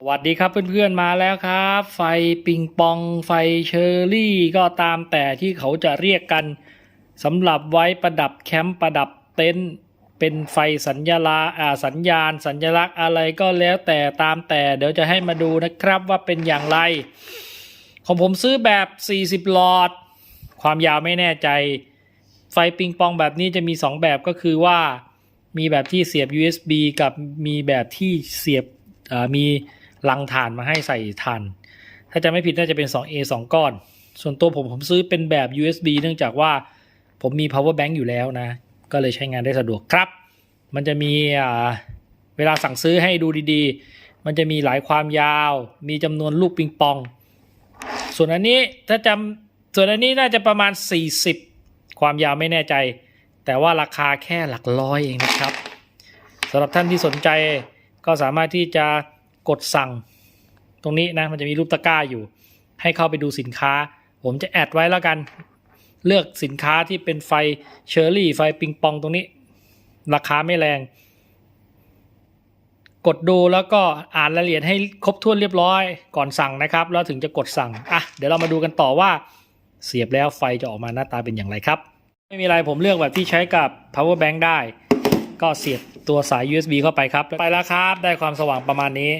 สวัสดีครับเพื่อนๆมาแล้วครับ ไฟปิงปองไฟเชอร์รี่ก็ตามแต่ที่เขาจะเรียกกันสำหรับไว้ประดับแคมป์ประดับเต็นท์เป็นไฟสัญญาลาอ่าสัญญาณ สัญลักษณ์อะไรก็แล้วแต่ตามแต่เดี๋ยวจะให้มาดูนะครับว่าเป็นอย่างไร ของผมซื้อแบบ 40 หลอด ความยาวไม่แน่ใจ ไฟปิงปองแบบนี้จะมี 2 แบบก็คือว่ามีแบบที่เสียบ USB กับมีแบบที่เสียบอ่อมี ลังถ่านมาให้ใส่ถ่าน ถ้าจะไม่ผิดน่าจะเป็น 2A 2 ก้อน ส่วนตัวผมผมซื้อเป็นแบบ USB เนื่องจากว่าผมมี power bank อยู่แล้วนะ ก็เลยใช้งานได้สะดวกครับ มันจะมีอ่าเวลาสั่งซื้อให้ดูดีๆ มันจะมีหลายความยาว มีจำนวนลูกปิงปอง ส่วนอันนี้ถ้าจำส่วนอันนี้น่าจะประมาณ 40 ความยาวไม่แน่ใจ แต่ว่าราคาแค่หลักร้อยเองนะครับสำหรับท่านที่สนใจก็สามารถที่จะ กดสั่ง ตรงนี้นะมันจะมีรูปตะกร้าอยู่ ให้เข้าไปดูสินค้า ผมจะแอดไว้แล้วกัน เลือกสินค้าที่เป็นไฟเชอร์รี่ไฟปิงปองตรงนี้ ราคาไม่แรง กดดูแล้วก็อ่านรายละเอียดให้ครบถ้วนเรียบร้อยก่อนสั่งนะครับ แล้วถึงจะกดสั่งอะเดี๋ยวเรามาดูกันต่อว่า เสียบแล้วไฟจะออกมาหน้าตาเป็นอย่างไรครับ ไม่มีอะไรผมเลือกแบบที่ใช้กับ power bank ได้ก็เสียบตัวสาย USB เข้าไปครับ ไปแล้วครับ ได้ความสว่างประมาณนี้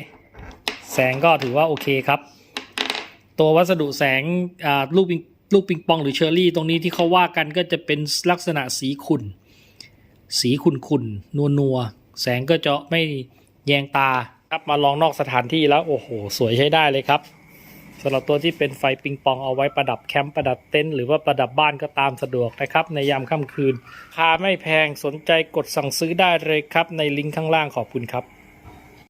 แสงก็ถือว่าโอเคครับ ตัววัสดุแสงลูกปิงลูกปิงปองหรือเชอร์รี่ตรงนี้ที่เขาว่ากันก็จะเป็นลักษณะสีขุ่นสีขุ่นขุ่นนัวนัวแสงก็จะไม่แยงตาครับมาลองนอกสถานที่แล้วโอ้โห สวยใช้ได้เลยครับสำหรับตัวที่เป็นไฟปิงปองเอาไว้ประดับแคมป์ประดับเต็นท์หรือว่าประดับบ้านก็ตามสะดวกนะครับ ในยามค่ำคืนราคาไม่แพงสนใจกดสั่งซื้อได้เลยครับ ในลิงก์ข้างล่างขอบคุณครับ